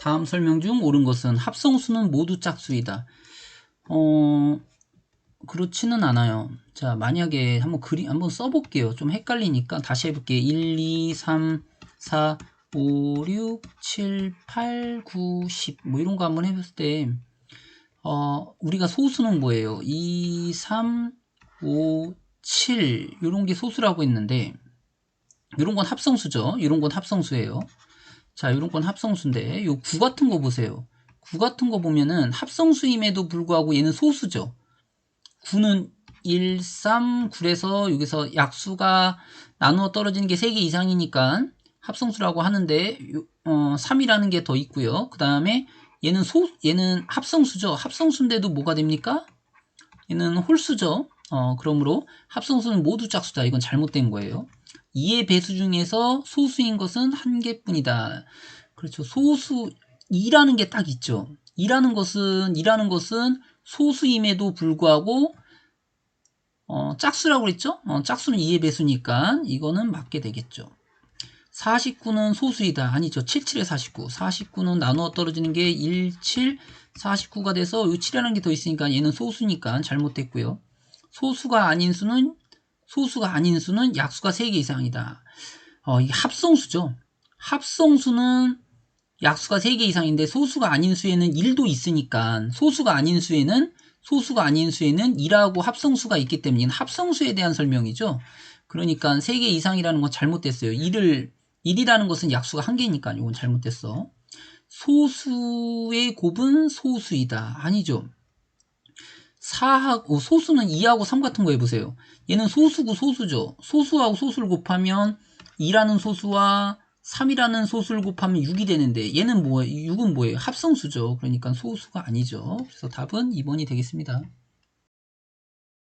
다음 설명 중 옳은 것은 합성수는 모두 짝수이다. 어, 그렇지는 않아요. 자, 만약에 한번 그리, 한번 써볼게요. 좀 헷갈리니까 다시 해볼게요. 1, 2, 3, 4, 5, 6, 7, 8, 9, 10. 뭐 이런 거 한번 해봤을 때, 어, 우리가 소수는 뭐예요? 2, 3, 5, 7. 이런 게 소수라고 했는데, 이런 건 합성수죠. 이런 건 합성수예요. 자, 이런 건 합성수인데, 요 9 같은 거 보세요. 9 같은 거 보면은 합성수임에도 불구하고 얘는 소수죠. 9는 1, 3, 9에서 여기서 약수가 나누어 떨어지는 게 3개 이상이니까 합성수라고 하는데 어, 3이라는 게 더 있고요. 그 다음에 얘는 소 얘는 합성수죠. 합성수인데도 뭐가 됩니까? 얘는 홀수죠. 어, 그러므로 합성수는 모두 짝수다. 이건 잘못된 거예요. 2의 배수 중에서 소수인 것은 한 개뿐이다. 그렇죠. 소수 2라는 게 딱 있죠. 2라는 것은 2라는 것은 소수임에도 불구하고 어, 짝수라고 그랬죠? 어, 짝수는 2의 배수니까 이거는 맞게 되겠죠. 49는 소수이다. 아니죠. 77에 49. 49는 나누어 떨어지는 게 1, 7, 49가 돼서 이 7이라는 게 더 있으니까 얘는 소수니까 잘못됐고요. 소수가 아닌 수는 소수가 아닌 수는 약수가 3개 이상이다. 어, 이게 합성수죠. 합성수는 약수가 3개 이상인데 소수가 아닌 수에는 1도 있으니까 소수가 아닌 수에는 소수가 아닌 수에는 2라고 합성수가 있기 때문에 합성수에 대한 설명이죠. 그러니까 3개 이상이라는 건 잘못됐어요. 1을 1이라는 것은 약수가 한 개니까 이건 잘못됐어. 소수의 곱은 소수이다. 아니죠. 4하고 소수는 2하고 3 같은 거 해보세요. 얘는 소수고 소수죠. 소수하고 소수를 곱하면 2라는 소수와 3이라는 소수를 곱하면 6이 되는데 얘는 뭐예요? 6은 뭐예요? 합성수죠. 그러니까 소수가 아니죠. 그래서 답은 2번이 되겠습니다.